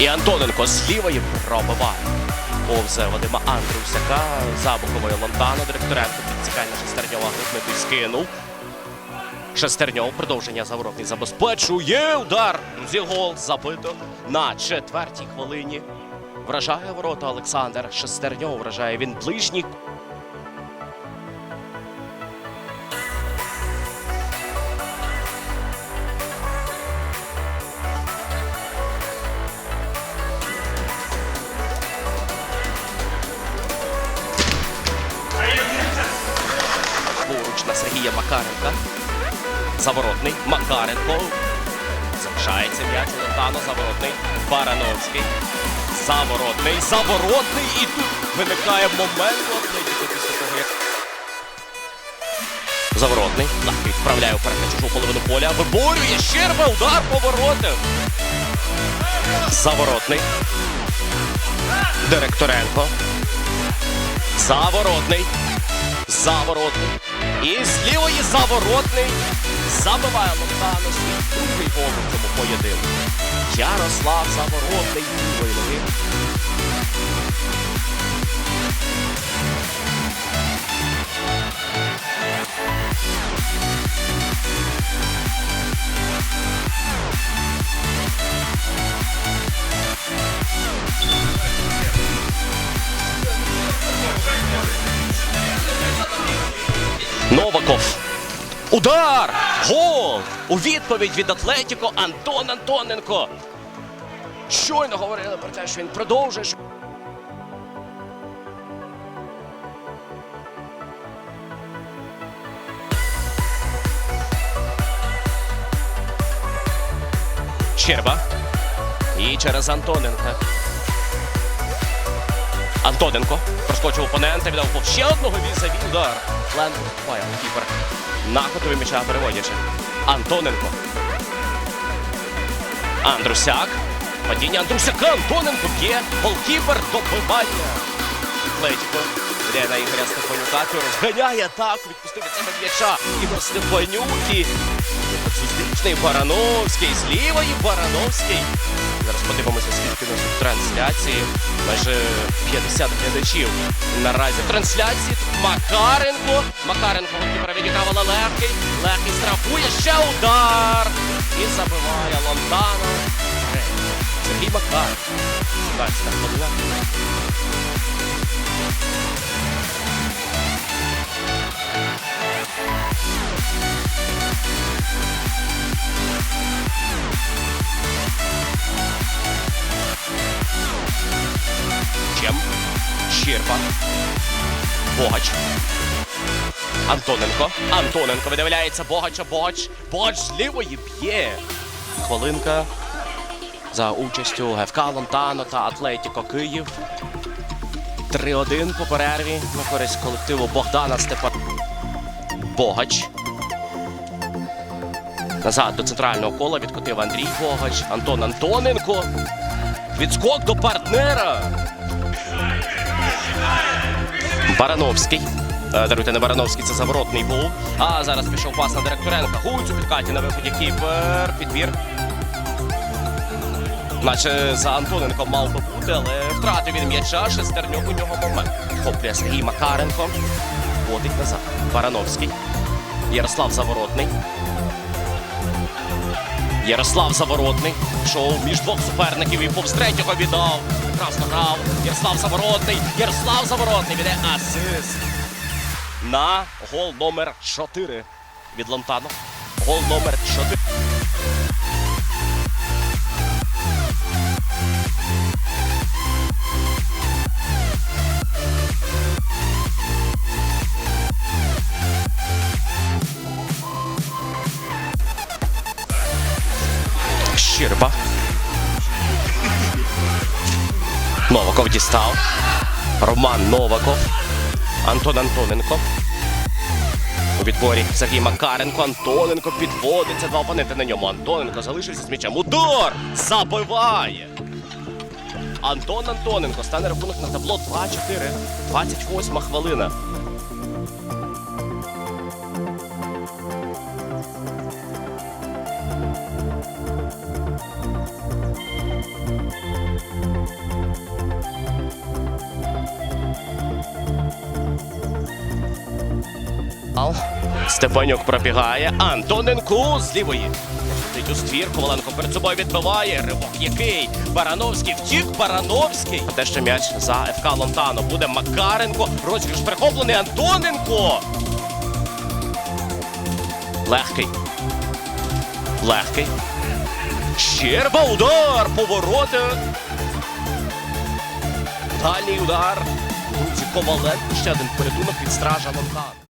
І Антоненко з лівої пробиває. Повзе Вадима Андрусяка за боковою Лонтана. Директоренко підцікання Шестерньова глибнитий скинув. Шестерньов продовження заворотний забезпечує удар. Зі гол забито на четвертій хвилині. Вражає ворота Олександр Шестерньов. Вражає він ближній. Поруч Макаренка. Заворотний. Макаренко. Залишається м'яч у Лентано. Заворотний. Барановський. Заворотний. Заворотний. І тут виникає момент після того, як. Заворотний. Легкий вправляє вперед на чужу половину поля. Виборює Щерба. Удар поворотив. Заворотний. Директоренко. Заворотний. Заворотний. І з лівої заворотний. Забиває Локтану свій другий гол в цьому поєдинку. Ярослав Заворотний лівої ноги. Новаков. Удар! Гол! У відповідь від Атлетіко Антон Антоненко. Щойно говорили про те, що він продовжує. Щерба. І через Антоненка. Антоненко проскочив опонента, віддав пов ще одного візаві удар. Лен буває кіпер. На готові м'яча переводячи. Антоненко. Андрусяк. Падіння Андрусяка. Антоненко б'є. Голкіпер добивання. Атлетіко. Йде на Ігоря Степанюка. Розганяє атаку. Відпустив від себе м'яча. Ігор Степанюк і зустрічний Барановський. З лівої Барановський. Трансляції. Майже 50 глядачів. Наразі в трансляції Макаренко. Макаренко голкіпера відіграв, легкий. Легкий страхує. Ще удар. І забиває Лонтано. Сергій Макаренко. 17 хвилина. Чем? Щерба. Богач. Антоненко. Антоненко видивляється Богача. Богач. Богач з лівої б'є. Хвилинка за участю ГФК Лонтано та Атлетіко Київ. 3-1 по перерві на користь колективу Богдана Степан. Богач. Назад до центрального кола відкотив Андрій Богач. Антон Антоненко. Відскок до партнера. Барановський. Е, Даруйте, не Барановський, це заворотний був. А зараз пішов пас на Директоренка. Гуць у підкаті на виході кіпер. Підбір. Наче за Антоненком мав би бути, але втратив він м'яча. Шестернюк у нього момент. Хоплює Сергій Макаренко. Водить назад. Барановський. Ярослав Заворотний. Ярослав Заворотний пішов між двох суперників і повз третього віддав. Прекрасно грав. Ярослав Заворотний. Ярослав Заворотний віде асист. На гол номер 4 від Лонтано. Гол номер 4. Щерба. Новаков дістав. Роман Новаков. Антон Антоненко. У відборі Сергій Макаренко. Антоненко підводиться. Два опоненти на ньому. Антоненко залишився з м'ячем. Удар! Забиває! Антон Антоненко стане рахунок на табло 2-4. 28 хвилина. Ал. Степанюк пробігає. Антоненку з лівої. Летить у ствір. Коваленко перед собою відбиває. Ривок який. Барановський втік. Барановський. А те ще м'яч за ФК Лонтано. Буде Макаренко. Розіграш перехоплений. Антоненко. Легкий. Легкий. Щерба удар. Повороти. Дальній удар. Друзі, Коваленко. Ще один порятунок від стража Лонтано.